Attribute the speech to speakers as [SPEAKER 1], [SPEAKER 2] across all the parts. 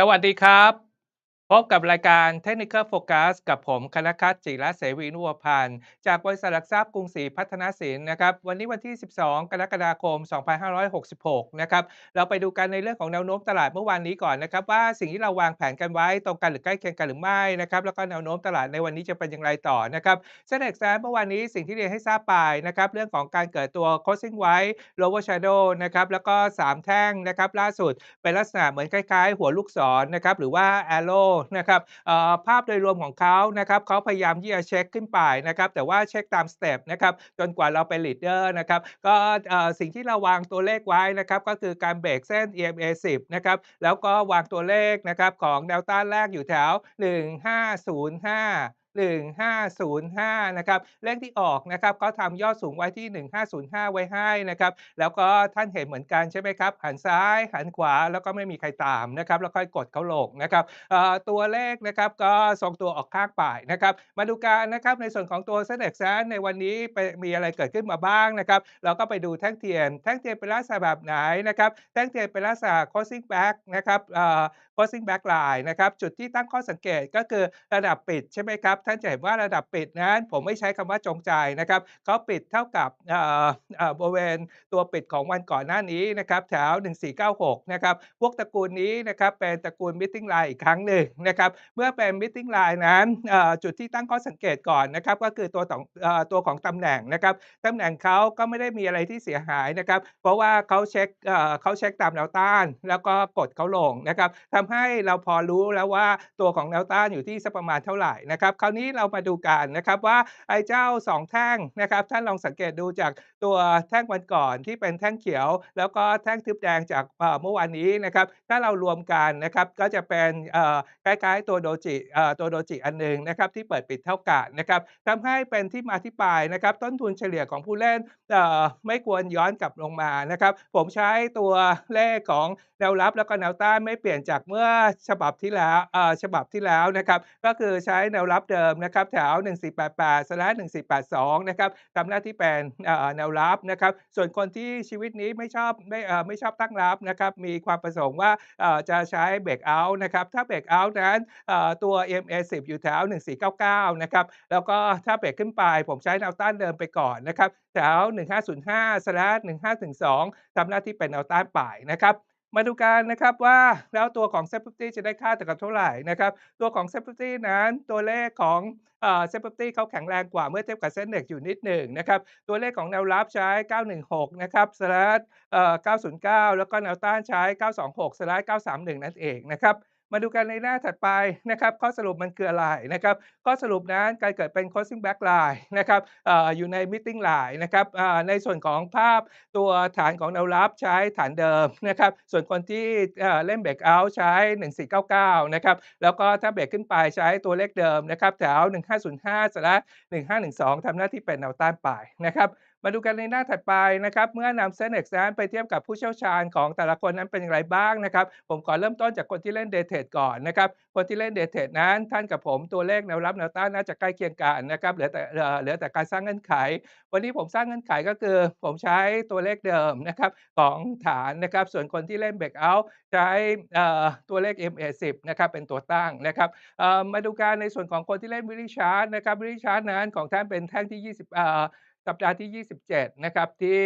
[SPEAKER 1] สวัสดีครับ พบกับรายการ Technical Focus กับผมคณคัตจิระเสวีนุวพันธ์จากบริษัทหลักทรัพย์กรุงศรีพัฒนาสินนะครับวันนี้วันที่ 12 กรกฎาคม 2566 นะครับเราไปดูกันในเรื่องของแนวโน้มตลาดเมื่อวานนี้ก่อนนะครับว่าสิ่งที่เราวางแผนกันไว้ตรงกันหรือใกล้เคียงกันหรือไม่นะครับแล้วก็แนวโน้มตลาดในวันนี้จะเป็นอย่างไรต่อนะครับเซ็นเอ็กซ์เมื่อวานนี้สิ่งที่เรียนให้ทราบไปนะครับเรื่องของการเกิดตัว closing ไว้ lower shadow นะครับแล้วก็ 3 แท่งนะครับล่าสุดเป็นลักษณะเหมือนคล้ายๆ หัวลูกศรนะครับหรือว่า arrow นะครับภาพโดยรวมของเขานะครับเขาพยายามที่จะเช็คขึ้นไปนะครับแต่ว่าเช็คตามสเต็ปนะครับจนกว่าเราเป็นลีดเดอร์นะครับก็สิ่งที่เราวางตัวเลขไว้นะครับก็คือการเบรกเส้น EMA 10นะครับแล้วก็วางตัวเลขนะครับของแนวต้านแรกอยู่แถว 1505 1505นะครับเลขที่ออกนะครับก็ทำยอดสูงไว้ที่ 1505 ไว้ให้นะครับแล้วก็ท่านเห็นเหมือนกันใช่ไหมครับหันซ้ายหันขวาแล้วก็ไม่มีใครตามนะครับแล้วค่อยกดเขาลงนะครับตัวเลขนะครับก็ทรงตัวออกข้างป่ายนะครับมาดูกันนะครับในส่วนของตัวเซ็นเด็กซ์ในวันนี้มีอะไรเกิดขึ้นมาบ้างนะครับเราก็ไปดูแท่งเทียน แท่งเทียนเป็นลักษณะแบบไหนนะครับแท่งเทียนเป็นลักษณะ crossing back นะครับ crossing back line นะครับจุดที่ตั้งข้อสังเกตก็คือระดับปิดใช่ไหมครับท่านจะเห็นว่าระดับปิดนั้นผมไม่ใช้คำว่าจงใจนะครับเขาปิดเท่ากับบริเวณตัวปิดของวันก่อนหน้านี้นะครับแถว 1496 นะครับพวกตระกูลนี้นะครับเป็นตระกูล meeting line อีกครั้งหนึ่งนะครับเมื่อเป็น meeting line นั้นจุดที่ตั้งข้อสังเกตก่อนนะครับก็คือตัวของตัวของตำแหน่งนะครับตำแหน่งเขาก็ไม่ได้มีอะไรที่เสียหายนะครับเพราะว่าเขาเช็คเขาเช็คตามแนวต้าน แล้วก็กดเขาลงนะครับทำให้เราพอรู้แล้วว่าตัวของแนวต้านอยู่ที่สักประมาณเท่าไหร่นะครับคราวนี้เรามาดูกันนะครับว่าไอ้เจ้า 2 แท่งนะครับท่านลองสังเกตดูจากตัวแท่งวันก่อนที่เป็นแท่งเขียว แล้วก็แท่งทึบแดงจากเมื่อวานนี้นะครับถ้าเรารวมกันนะครับก็จะเป็นคล้ายๆตัวโดจิตัวโดจิอันหนึ่งนะครับที่เปิดปิดเท่ากันนะครับทำให้เป็นที่มาที่ไปนะครับต้นทุนเฉลี่ยของผู้เล่นไม่ควรย้อนกลับลงมานะครับผมใช้ตัวเลขของแนวรับแล้วก็แนวต้านไม่เปลี่ยนจากเมื่อฉบับที่แล้วฉบับที่แล้วนะครับก็คือใช้แนวรับเดิมนะครับแถว 1488สล1482นะครับทำหน้าที่เป็นแนวรับนะครับส่วนคนที่ชีวิตนี้ไม่ชอบไม่ไม่ชอบตั้งรับนะครับมีความประสงค์ว่าจะใช้เบรกเอาท์นะครับถ้าเบรกเอาท์นั้นตัว MA 10 อยู่แถว 1499นะครับแล้วก็ถ้าเบรกขึ้นไปผมใช้แนวต้านเดิมไปก่อนนะครับแถว 1505สล1512ทำหน้าที่เป็นแนวต้านป่ายนะครับ มาดูกันนะครับว่าแล้วตัวของ s e ฟ f ตี้จะได้ค่าแต่กับเท่าไหร่นะครับตัวของ s e ฟ f ตี้นั้นตัวเลขของเซฟตี้เขาแข็งแรงกว่าเมื่อเทียบกับเส้นเด็กอยู่นิดหนึ่งนะครับตัวเลขของแนวรับใช้ 916 นะครับสลัดเอ่อ909 แล้วก็แนวต้านใช้ 926สลัด931 นั่นเองนะครับ มาดูกันในหน้าถัดไปนะครับข้อสรุปมันคืออะไรนะครับข้อสรุปนั้นการเกิดเป็น crossing back line นะครับออยู่ใน meeting line นะครับในส่วนของภาพตัวฐานของแนวรับใช้ฐานเดิมนะครับส่วนคนที่เล่น break out ใช้ 1499นะครับแล้วก็ถ้าเบรกขึ้นไปใช้ตัวเลขเดิมนะครับแถว 1505สละ1512ทำหน้าที่เป็นแนวต้านปลายนะครับ มาดูกันในหน้าถัดไปนะครับ เมื่อนำเส้นเอกซ์นั้นไปเทียบกับผู้เชี่ยวชาญของแต่ละคนนั้นเป็นอย่างไรบ้างนะครับ ผมขอเริ่มต้นจากคนที่เล่นเดทเทดก่อนนะครับ คนที่เล่นเดทเทดนั้น ท่านกับผมตัวเลขแนวรับแนวต้านน่าจะใกล้เคียงกันนะครับ เหลือแต่เหลือแต่การสร้างเงื่อนไข วันนี้ผมสร้างเงื่อนไขก็คือ ผมใช้ตัวเลขเดิมนะครับของฐานนะครับ ส่วนคนที่เล่นเบรกเอาท์ใช้ตัวเลข MA10 นะครับเป็นตัวตั้งนะครับมาดูการในส่วนของคนที่เล่นวิลิชาร์ดนะครับวิลิชาร์ดนั้นของท่านเป็นแท่งที่ 20 สัปดาห์ที่ 27 นะครับ ที่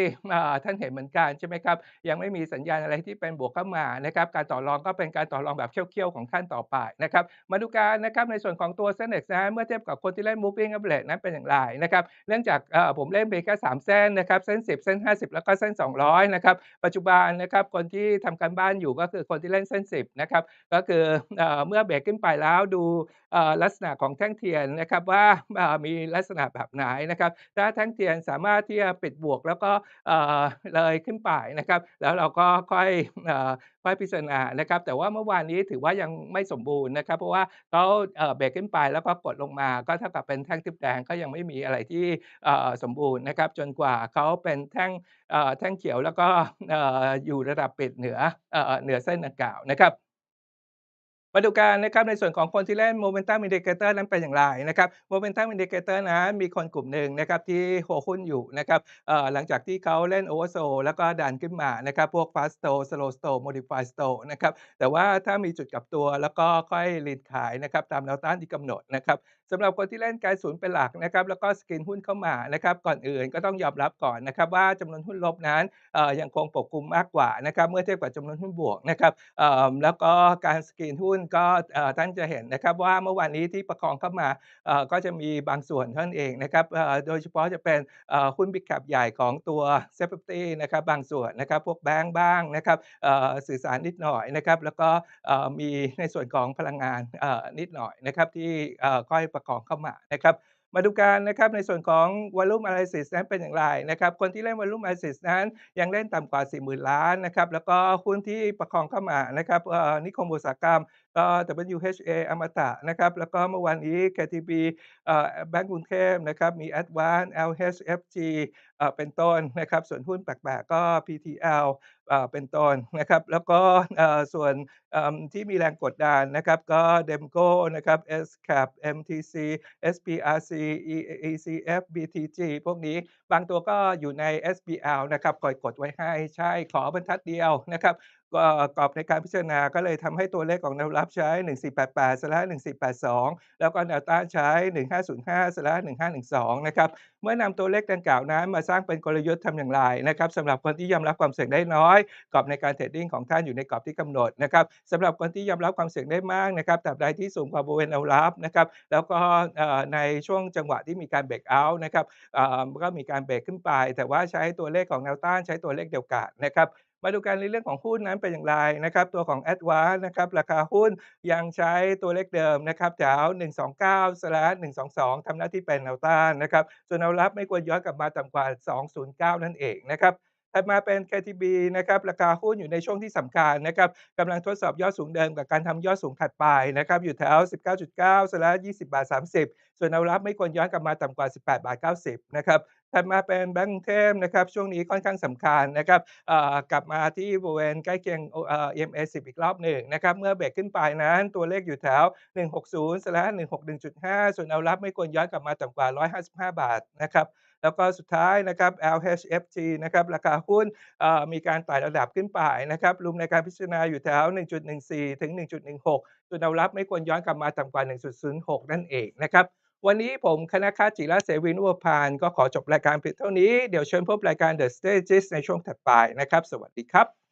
[SPEAKER 1] ท่านเห็นเหมือนกันใช่ไหมครับ ยังไม่มีสัญญาณอะไรที่เป็นบวกเข้ามานะครับ การต่อรองก็เป็นการต่อรองแบบเคี่ยวๆของท่านต่อไปนะครับ มาดูการนะครับในส่วนของตัวเส้นเอกนะเมื่อเทียบกับคนที่เล่น moving average นั้นเป็นอย่างไรนะครับ เนื่องจากผมเล่นไปแค่3เส้นนะครับ เส้น 10 เส้น 50 แล้วก็เส้น 200 นะครับ ปัจจุบันนะครับคนที่ทำการบ้านอยู่ก็คือคนที่เล่นเส้น 10 นะครับ ก็คือเมื่อเบรกขึ้นไปแล้วดูลักษณะของแท่งเทียนนะครับว่ามีลักษณะแบบไหนนะครับ ถ้าแท่งเทียนสามารถที่จะปิดบวกแล้วก็เลยขึ้นไปนะครับ แล้วเราก็ค่อยค่อยพิจารณานะครับ แต่ว่าเมื่อวานนี้ถือว่ายังไม่สมบูรณ์นะครับ เพราะว่าเขาเบรกขึ้นไปแล้วก็กดลงมา ก็เท่ากับเป็นแท่งทึบแดงก็ยังไม่มีอะไรที่สมบูรณ์นะครับ จนกว่าเขาเป็นแท่งแท่งเขียวแล้วก็อยู่ระดับปิดเหนือเหนือเส้นดังกล่าวนะครับ มาดูกันนะครับในส่วนของคนที่เล่น Momentum Indicator นั้นเป็นอย่างไรนะครับ Momentum Indicator นั้นะมีคนกลุ่มหนึ่งนะครับที่โฮหุ้นอยู่นะครับหลังจากที่เขาเล่น Oversold แล้วก็ดันขึ้นมานะครับพวก Fast Stop Slow Stop Modified Stop นะครับแต่ว่าถ้ามีจุดกลับตัวแล้วก็ค่อยรีดขายนะครับตามแนวต้านที่กำหนดนะครับสำหรับคนที่เล่นกด์ศูนย์เป็นหลักนะครับแล้วก็สกรีนหุ้นเข้ามานะครับก่อนอื่นก็ต้องยอมรับก่อนนะครับว่าจำนวนหุ้นลบนั้นยังคงปกคลุมมากกว่านะครับเมื่อเทียบกับจำนวนหุ้นบวกนะครับแล้วก็การสกรีนหุ้นก็ท่านจะเห็นนะครับว่าเมื่อวานนี้ที่ประคองเข้ามาก็จะมีบางส่วนเท่านั้นเองนะครับโดยเฉพาะจะเป็นหุ้น Big Cap ใหญ่ของตัว Safety นะครับบางส่วนนะครับพวกแบงก์บ้างนะครับสื่อสารนิดหน่อยนะครับแล้วก็มีในส่วนของพลังงานนิดหน่อยนะครับที่เอ่อค่อยประคองเข้ามานะครับมาดูกันนะครับในส่วนของ Volume Analysis นั้นเป็นอย่างไรนะครับคนที่เล่น Volume Analysis นั้นยังเล่นต่ำกว่า 40,000 ล้านนะครับแล้วก็หุ้นที่ประคองเข้ามานะครับนิคมอุตสาหกรรม WHA อมตะนะครับ แล้วก็เมื่อวานนี้ KTB แบงก์กรุงเทพนะครับ มี Advance LHFG เป็นต้นนะครับ ส่วนหุ้นแปลกๆก็ PTL เป็นต้นนะครับ แล้วก็ส่วนที่มีแรงกดดันนะครับ ก็ Demco นะครับ SCAP MTC SPRC E ECF BTG พวกนี้บางตัวก็อยู่ใน SBL นะครับคอยกดไว้ให้ใช่ขอบรรทัดเดียวนะครับ ก็กรอบในการพิจารณาก็เลยทำให้ตัวเลขของแนวรับใช้ 1488สละ1482 แล้วก็แนวต้านใช้ 1505สละ1512 นะครับ เมื่อนำตัวเลขดังกล่าวนั้นมาสร้างเป็นกลยุทธ์ทำอย่างไรนะครับสำหรับคนที่ยอมรับความเสี่ยงได้น้อย กรอบในการเทรดดิ้งของท่านอยู่ในกรอบที่กำหนดนะครับสำหรับคนที่ยอมรับความเสี่ยงได้มากนะครับตราบใดที่สูงกว่าบริเวณแนวรับนะครับแล้วก็ในช่วงจังหวะที่มีการเบรกเอาท์นะครับก็มีการเบรกขึ้นไป แต่ว่าใช้ตัวเลขของแนวต้านใช้ตัวเลขเดียวกันนะครับ มาดูกันในเรื่องของหุ้นนั้นเป็นอย่างไรนะครับตัวของ a d v a n c e นะครับราคาหุ้นยังใช้ตัวเลขเดิมนะครับแถว129สละ122ทำหน้าที่เป็นแนวต้านนะครับส่วนแนวรับไม่ควรย้อนกลับมาต่ำกว่า 209 นั่นเองนะครับถัดมาเป็น KTB นะครับราคาหุ้นอยู่ในช่วงที่สำคัญนะครับกำลังทดสอบยอดสูงเดิมกับการทำยอดสูงถัดไปนะครับอยู่แถว 19.9/20.30บาทส่วนแนวรับไม่ควรย้อนกลับมาต่ำกว่า 18 บาท 90 นะครับ ถัดมาเป็นแบงก์เทพนะครับช่วงนี้ค่อนข้างสำคัญนะครับกลับมาที่บริเวณใกล้เคียงเอ่อ EMA 10อีกรอบหนึ่งนะครับเมื่อเบรกขึ้นไปนั้นตัวเลขอยู่แถว 160/161.5 ส่วนแนวรับไม่ควรย้อนกลับมาต่ำกว่า 155 บาทนะครับแล้วก็สุดท้ายนะครับ LHFG นะครับราคาหุ้นมีการไต่ระดับขึ้นไปนะครับรวมในการพิจารณาอยู่แถว 1.14 ถึง 1.16 ส่วนแนวรับไม่ควรย้อนกลับมาต่ำกว่า 1.06 นั่นเองนะครับ วันนี้ผมคณะค้าจิระเสวินุวพานก็ขอจบรายการเพียงเท่านี้ เดี๋ยวเชิญพบรายการ The Stages ในช่วงถัดไปนะครับ สวัสดีครับ